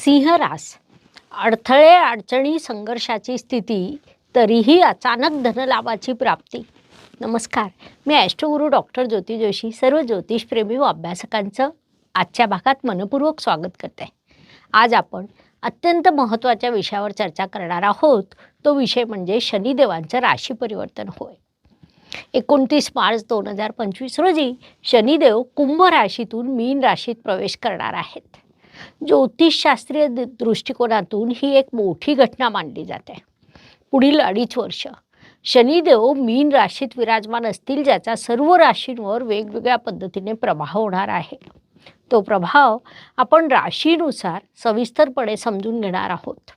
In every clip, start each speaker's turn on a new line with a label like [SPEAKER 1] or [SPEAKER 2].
[SPEAKER 1] सिंह रास. अडथळे अडचणी संघर्षाची स्थिती तरीही अचानक धनलाभाची प्राप्ती. नमस्कार. मी ॲस्ट्रोगुरू डॉक्टर ज्योती जोशी सर्व ज्योतिषप्रेमी व अभ्यासकांचं आजच्या भागात मनपूर्वक स्वागत करते. आज आपण अत्यंत महत्त्वाच्या विषयावर चर्चा करणार आहोत. तो विषय म्हणजे शनिदेवांचं राशी परिवर्तन होय. एकोणतीस मार्च दोन हजार पंचवीस रोजी शनिदेव कुंभ राशीतून मीन राशीत प्रवेश करणार आहेत. ज्योतिषशास्त्रीय दृष्टिकोनातून ही एक मोठी घटना मानली जाते. पुढील अडीच वर्ष. शनिदेव मीन राशीत विराजमान असतील ज्याचा सर्व राशींवर वेगवेगळ्या पद्धतीने प्रभाव होणार आहे. तो प्रभाव आपण राशीनुसार सविस्तरपणे समजून घेणार आहोत.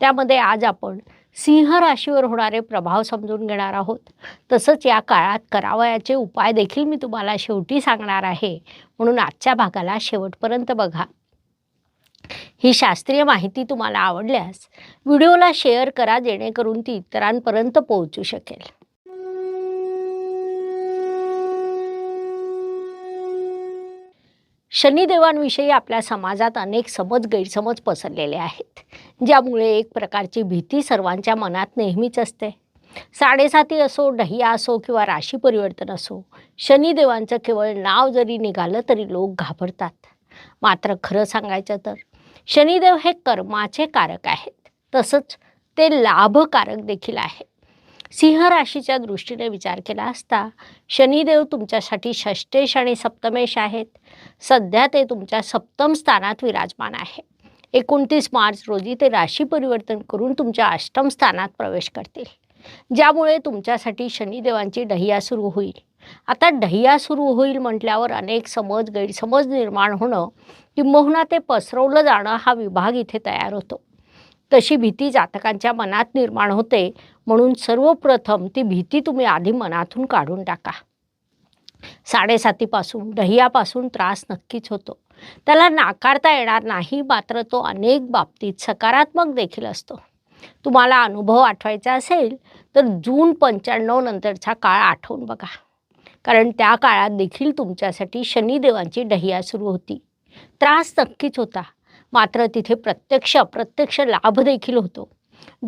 [SPEAKER 1] त्यामध्ये आज आपण सिंह राशीवर होणारे प्रभाव समजून घेणार आहोत. तसंच या काळात करावयाचे उपाय देखील मी तुम्हाला शेवटी सांगणार आहे. म्हणून आजच्या भागाला शेवटपर्यंत बघा. ही शास्त्रीय माहिती तुम्हाला आवडल्यास व्हिडिओला शेअर करा जेणेकरून ती इतरांपर्यंत पोहोचू शकेल. शनिदेवांविषयी आपल्या समाजात अनेक समज गैरसमज पसरलेले आहेत ज्यामुळे एक प्रकारची भीती सर्वांच्या मनात नेहमीच असते. साडेसाती असो डहिया असो किंवा राशी परिवर्तन असो शनिदेवांचं केवळ नाव जरी निघालं तरी लोक घाबरतात. मात्र खरं सांगायचं तर शनिदेव हे कर्माचे कारक आहेत. तसंच ते लाभकारक देखील आहे सिंह राशीच्या दृष्टीने विचार केला असता शनिदेव तुमच्यासाठी षष्टेश आणि सप्तमेश आहेत. सध्या ते तुमच्या सप्तम स्थानात विराजमान आहे एकोणतीस मार्च रोजी ते राशी परिवर्तन करून तुमच्या अष्टम स्थानात प्रवेश करतील. ज्यामुळे तुमच्यासाठी शनिदेवांची ढहिया सुरू होईल. आता ढहिया सुरू होईल म्हटल्यावर अनेक समज गैरसमज निर्माण होणं किंबहुना ते पसरवलं जाणं हा विभाग इथे तयार होतो. तशी भीती जातकांच्या मनात निर्माण होते म्हणून सर्वप्रथम ती भीती तुम्ही आधी मनातून काढून टाका. साडेसातीपासून दह्यापासून त्रास नक्कीच होतो. त्याला नाकारता येणार नाही मात्र तो अनेक बाबतीत सकारात्मक देखील असतो. तुम्हाला अनुभव आठवायचा असेल तर जून पंच्याण्णव नंतरचा काळ आठवून बघा. कारण त्या काळात देखील तुमच्यासाठी शनिदेवांची डहिया सुरू होती. त्रास नक्कीच होता. मात्र तिथे प्रत्यक्ष अप्रत्यक्ष लाभ देखील होतो.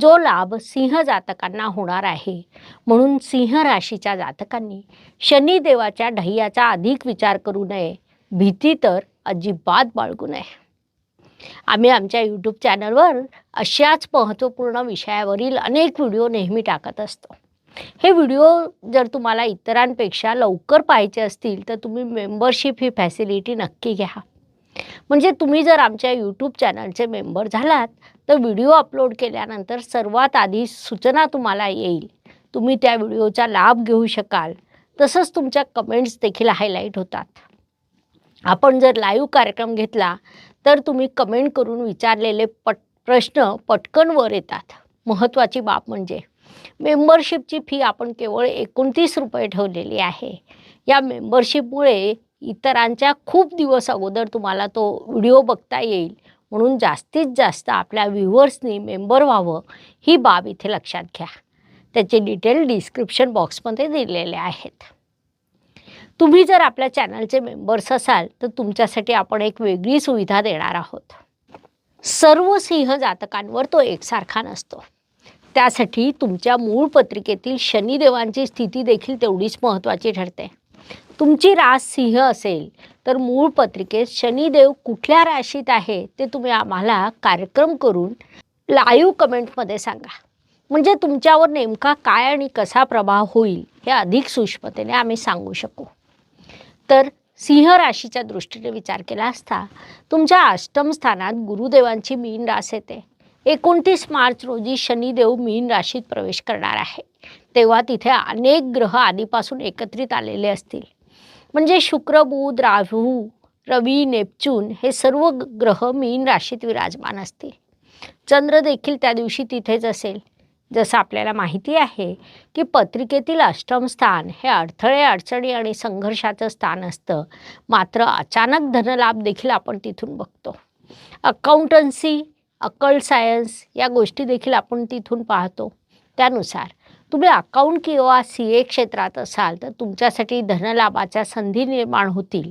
[SPEAKER 1] जो लाभ सिंह जातकांना होणार आहे. म्हणून सिंह राशीच्या जातकांनी शनिदेवाच्या ढह्याचा अधिक विचार करू नये. भीती तर अजिबात बाळगू नये. आम्ही आमच्या यूट्यूब चॅनलवर अशाच महत्त्वपूर्ण विषयावरील अनेक व्हिडिओ नेहमी टाकत असतो. हे व्हिडिओ जर तुम्हाला इतरांपेक्षा लवकर पाहायचे असतील तर तुम्ही मेंबरशिप ही फॅसिलिटी नक्की घ्या. म्हणजे तुम्ही जर आमच्या यूट्यूब चॅनलचे मेंबर झालात तर व्हिडिओ अपलोड केल्यानंतर सर्वात आधी सूचना तुम्हाला येईल. तुम्ही त्या व्हिडिओचा लाभ घेऊ शकाल. तसंच तुमच्या कमेंट्स देखील हायलाईट होतात. आपण जर लाईव्ह कार्यक्रम घेतला तर तुम्ही कमेंट करून विचारलेले पट प्रश्न पटकन वर येतात. महत्त्वाची बाब म्हणजे मेंबरशिपची फी आपण केवळ एकोणतीस रुपये ठेवलेली आहे. या मेंबरशिपमुळे इतरांच्या खूप दिवस अगोदर तुम्हाला तो व्हिडिओ बघता येईल. म्हणून जास्तीत जास्त आपल्या व्ह्युअर्सनी मेंबर व्हावं ही बाब इथे लक्षात घ्या. त्याचे डिटेल डिस्क्रिप्शन बॉक्समध्ये दिलेले आहेत. तुम्ही जर आपल्या चॅनलचे मेंबर्स असाल तर तुमच्यासाठी आपण एक वेगळी सुविधा देणार आहोत. सर्व सिंह जातकांवर तो एकसारखा नसतो. त्यासाठी तुमच्या मूळ पत्रिकेतील शनिदेवांची स्थिती देखील तेवढीच महत्त्वाची ठरते. तुमची रास सिंह असेल तर मूळ पत्रिकेत शनिदेव कुठल्या राशीत आहे ते तुम्ही आम्हाला कार्यक्रम करून लाईव्ह कमेंटमध्ये सांगा. म्हणजे तुमच्यावर नेमका काय आणि कसा प्रभाव होईल हे अधिक सूक्ष्मतेने आम्ही सांगू शकू. तर सिंह राशीच्या दृष्टीने विचार केला असता तुमच्या अष्टम स्थानात गुरुदेवांची मीन रास येते. एकोणतीस मार्च रोजी शनिदेव मीन राशीत प्रवेश करणार आहे. तेव्हा तिथे अनेक ग्रह आधीपासून एकत्रित आलेले असतील. म्हणजे शुक्र बुध राहू रवी नेपच्यून हे सर्व ग्रह मीन राशीत विराजमान असतील. चंद्र देखील त्या दिवशी तिथेच असेल. जसं आपल्याला माहिती आहे की पत्रिकेतील अष्टम स्थान हे अडथळे अडचणी आणि संघर्षाचं स्थान असतं. मात्र अचानक धनलाभ देखील आपण तिथून बघतो. अकाउंटन्सी अकल्ड सायन्स या गोष्टी देखील आपण तिथून पाहतो. त्यानुसार तुम्ही अकाउंट किंवा सी ए क्षेत्रात असाल तर तुमच्यासाठी धनलाभाच्या संधी निर्माण होतील.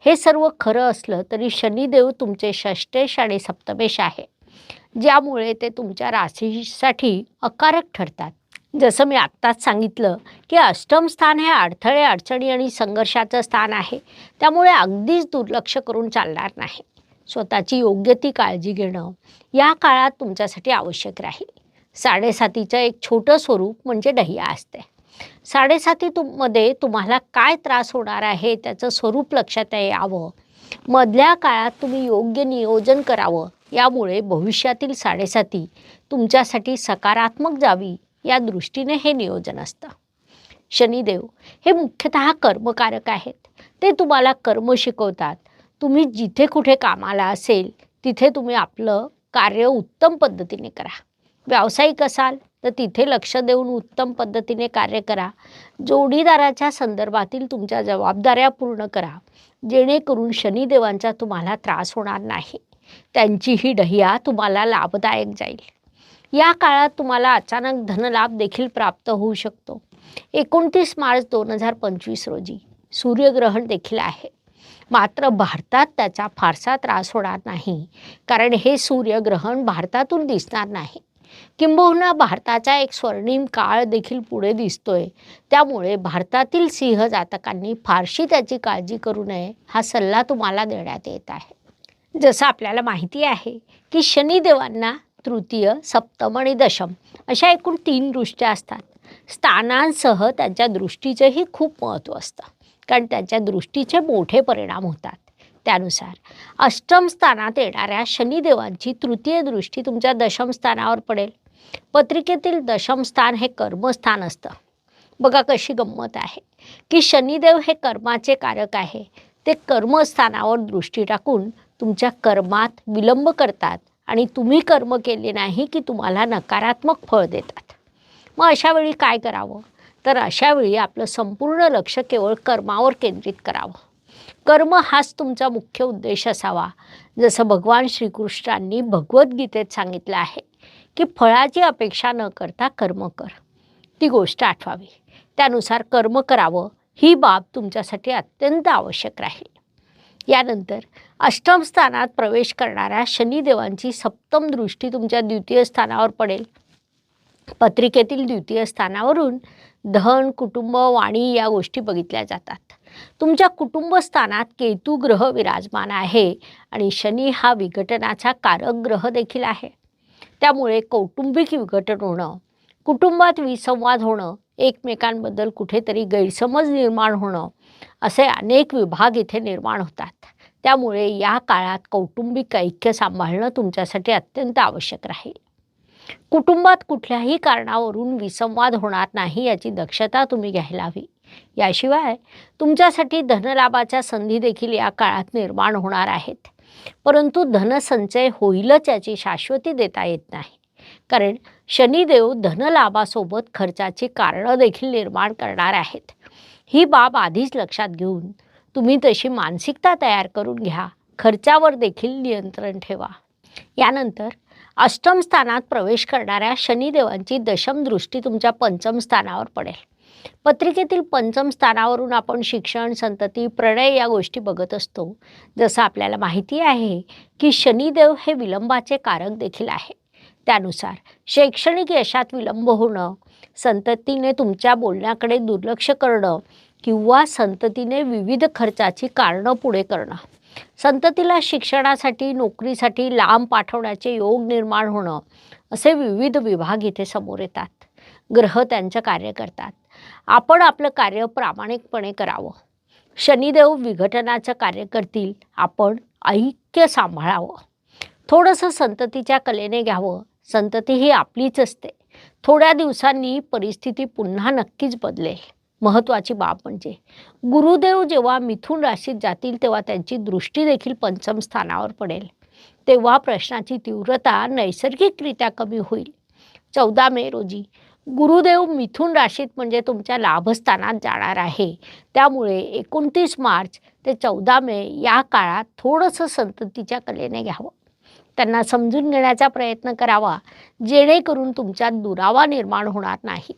[SPEAKER 1] हे सर्व खरं असलं तरी शनिदेव तुमचे षष्टेश आणि सप्तमेश आहे. ज्यामुळे ते तुमच्या राशीसाठी अकारक ठरतात. जसं मी आत्ताच सांगितलं की अष्टम स्थान हे अडथळे अडचणी आणि संघर्षाचं स्थान आहे. त्यामुळे अगदीच दुर्लक्ष करून चालणार नाही. स्वतःची योग्य ती काळजी घेणं या काळात तुमच्यासाठी आवश्यक राहील. साडेसातीचं एक छोटं स्वरूप म्हणजे डहिया असते. साडेसाती तुमध्ये तुम्हाला काय त्रास होणार आहे त्याचं स्वरूप लक्षात यावं. मधल्या काळात तुम्ही योग्य नियोजन करावं. यामुळे भविष्यातील साडेसाती तुमच्यासाठी सकारात्मक जावी या दृष्टीने हे नियोजन असतं. शनिदेव हे मुख्यतः कर्मकारक आहेत. ते तुम्हाला कर्म शिकवतात. तुम्ही जिथे कुठे कामाला असेल तिथे तुम्ही आपलं कार्य उत्तम पद्धतीने करा. व्यावसायिक असाल तर तिथे लक्ष देऊन उत्तम पद्धतीने कार्य करा. जोडीदाराच्या संदर्भातील तुमच्या जबाबदाऱ्या पूर्ण करा. जेणेकरून शनिदेवांचा तुम्हाला त्रास होणार नाही. त्यांची ही डहिया तुम्हाला लाभदायक जाईल. या काळात तुम्हाला अचानक धनलाभ देखील प्राप्त होऊ शकतो. एकोणतीस मार्च दोन हजार पंचवीस रोजी सूर्यग्रहण देखील आहे. मात्र भारतात त्याचा फारसा त्रास होणार नाही. कारण हे सूर्यग्रहण भारतातून दिसणार नाही. किंबहुना भारताचा एक स्वर्णिम काळ देखील पुढे दिसतोय. त्यामुळे भारतातील सिंह जातकांनी फारशी त्याची काळजी करू नये हा सल्ला तुम्हाला देण्यात येत आहे. जसं आपल्याला माहिती आहे की शनिदेवांना तृतीय सप्तम आणि दशम अशा एकूण तीन दृष्ट्या असतात. स्थानांसह त्यांच्या दृष्टीचंही खूप महत्त्व असतं. कारण त्यांच्या दृष्टीचे मोठे परिणाम होतात. त्यानुसार. अष्टम स्थानात येणाऱ्या शनिदेवांची तृतीय दृष्टी तुमच्या दशम स्थानावर पडेल. पत्रिकेतील दशम स्थान हे कर्मस्थान असतं. बघा कशी गंमत आहे. की शनिदेव हे कर्माचे कारक आहे. ते कर्मस्थानावर दृष्टी टाकून तुमच्या कर्मात विलंब करतात आणि तुम्ही कर्म केले नाही की तुम्हाला नकारात्मक फळ देतात. मग अशा वेळी काय करावं? तर अशावेळी आपलं संपूर्ण लक्ष केवळ कर्मावर केंद्रित करावं. कर्म हाच तुमचा मुख्य उद्देश असावा. जसं भगवान श्रीकृष्णांनी भगवद्गीतेत सांगितलं आहे की फळाची अपेक्षा न करता कर्म कर. ती गोष्ट आठवावी. त्यानुसार कर्म करावं ही बाब तुमच्यासाठी अत्यंत आवश्यक राहील. यानंतर अष्टम स्थानात प्रवेश करणाऱ्या शनिदेवांची सप्तम दृष्टी तुमच्या द्वितीय स्थानावर पडेल. पत्रिकेतील द्वितीय स्थानावरून धन कुटुंब वाणी या गोष्टी बघितल्या जातात. तुमच्या कुटुंबस्थानात केतू ग्रह विराजमान आहे आणि शनी हा विघटनाचा कारक ग्रह देखील आहे. त्यामुळे कौटुंबिक विघटन होणं कुटुंबात विसंवाद होणं एकमेकांबद्दल कुठेतरी गैरसमज निर्माण होणं असे अनेक विभाग इथे निर्माण होतात. त्यामुळे या काळात कौटुंबिक ऐक्य सांभाळणं तुमच्यासाठी अत्यंत आवश्यक राहील. कुटुंबात कुठल्याही कारणावरून विसंवाद होणार नाही याची दक्षता तुम्ही घ्यायला हवी. याशिवाय तुमच्यासाठी धनलाभाच्या संधी देखील या काळात निर्माण होणार आहेत. परंतु धनसंचय होईलच याची शाश्वती देता येत नाही. कारण शनिदेव धनलाभासोबत खर्चाची कारणं देखील निर्माण करणार आहेत. ही बाब आधीच लक्षात घेऊन तुम्ही तशी मानसिकता तयार करून घ्या. खर्चावर देखील नियंत्रण ठेवा. यानंतर अष्टम स्थानात प्रवेश करणाऱ्या शनिदेवांची दशम दृष्टी तुमच्या पंचम स्थानावर पडेल. पत्रिकेतील पंचम स्थानावरून आपण शिक्षण संतती प्रणय या गोष्टी बघत असतो. जसं आपल्याला माहिती आहे की शनिदेव हे विलंबाचे कारक देखील आहे. त्यानुसार शैक्षणिक यशात विलंब होणं संततीने तुमच्या बोलण्याकडे दुर्लक्ष करणं किंवा संततीने विविध खर्चाची कारणं पुढे करणं. संततीला शिक्षणासाठी नोकरीसाठी लांब पाठवण्याचे योग निर्माण होणं असे विविध विभाग इथे समोर येतात. ग्रह त्यांचं कार्य करतात. आपण आपलं कार्य प्रामाणिकपणे करावं. शनिदेव विघटनाचं कार्य करतील आपण ऐक्य सांभाळावं. थोडंसं संततीच्या कलेने घ्यावं. संतती ही आपलीच असते. थोड्या दिवसांनी परिस्थिती पुन्हा नक्कीच बदलेल. महत्त्वाची बाब म्हणजे गुरुदेव जेव्हा मिथुन राशीत जातील तेव्हा त्यांची दृष्टी देखील पंचम स्थानावर पडेल. तेव्हा प्रश्नाची तीव्रता नैसर्गिकरित्या कमी होईल. चौदा मे रोजी गुरुदेव मिथुन राशीत म्हणजे तुमच्या लाभस्थानात जाणार आहे. त्यामुळे एकोणतीस मार्च ते चौदा मे या काळात थोडंसं संततीच्या कलेने घ्यावं. त्यांना समजून घेण्याचा प्रयत्न करावा जेणेकरून तुमच्यात दुरावा निर्माण होणार नाही.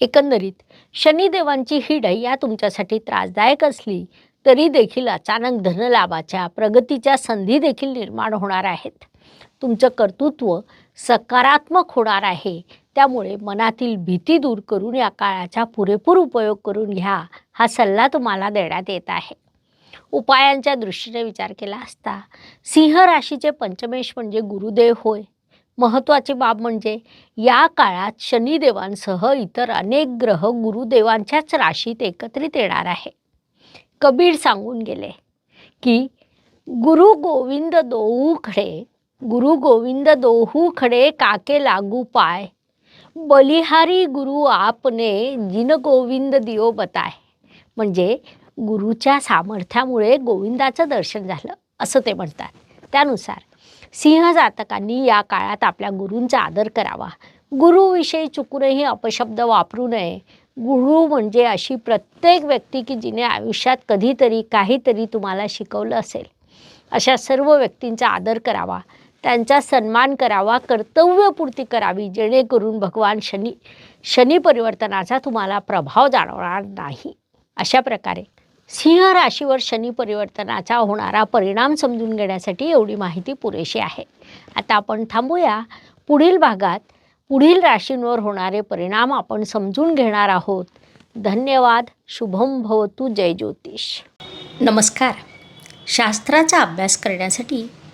[SPEAKER 1] एकंदरीत शनिदेवांची ही ढैया तुमच्यासाठी त्रासदायक असली तरी देखील अचानक धनलाभाच्या प्रगतीच्या संधी देखील निर्माण होणार आहेत. तुमचं कर्तृत्व सकारात्मक होणार आहे त्यामुळे मनातील भीती दूर करून या काळाचा पुरेपूर उपयोग करून घ्या हा सल्ला तुम्हाला देण्यात येत आहे. उपायांच्या दृष्टीने विचार केला असता सिंह राशीचे पंचमेश म्हणजे गुरुदेव होय. महत्त्वाची बाब म्हणजे या काळात शनिदेवांसह इतर अनेक ग्रह गुरुदेवांच्याच राशीत एकत्रित येणार आहे. कबीर सांगून गेले की गुरु गोविंद दोहू खडे गुरु गोविंद दोहू खडे काके लागू पाय बलिहारी गुरु आपने जिन गोविंद दियो बताय म्हणजे गुरुच्या सामर्थ्यामुळे गोविंदाचं दर्शन झालं असं ते म्हणतात. त्यानुसार सिंह जातकांनी या काळात आपल्या गुरूंचा आदर करावा. गुरुविषयी चुकूनही अपशब्द वापरू नये. गुरु म्हणजे अशी प्रत्येक व्यक्ती की जिने आयुष्यात कधीतरी काहीतरी तुम्हाला शिकवलं असेल. अशा सर्व व्यक्तींचा आदर करावा. त्यांचा सन्मान करावा कर्तव्यपूर्ती करावी जेणेकरून भगवान शनी शनी परिवर्तनाचा तुम्हाला प्रभाव जाणवणार नाही. अशा प्रकारे सिंह राशीवर शनी परिवर्तनाचा होणारा परिणाम समजून घेण्यासाठी एवढी माहिती पुरेशी आहे. आता आपण थांबूया. पुढील भागात पुढील राशींवर होणारे परिणाम आपण समजून घेणार आहोत. धन्यवाद. शुभम भवतु. जय ज्योतिष. नमस्कार. शास्त्राचा अभ्यास करण्यासाठी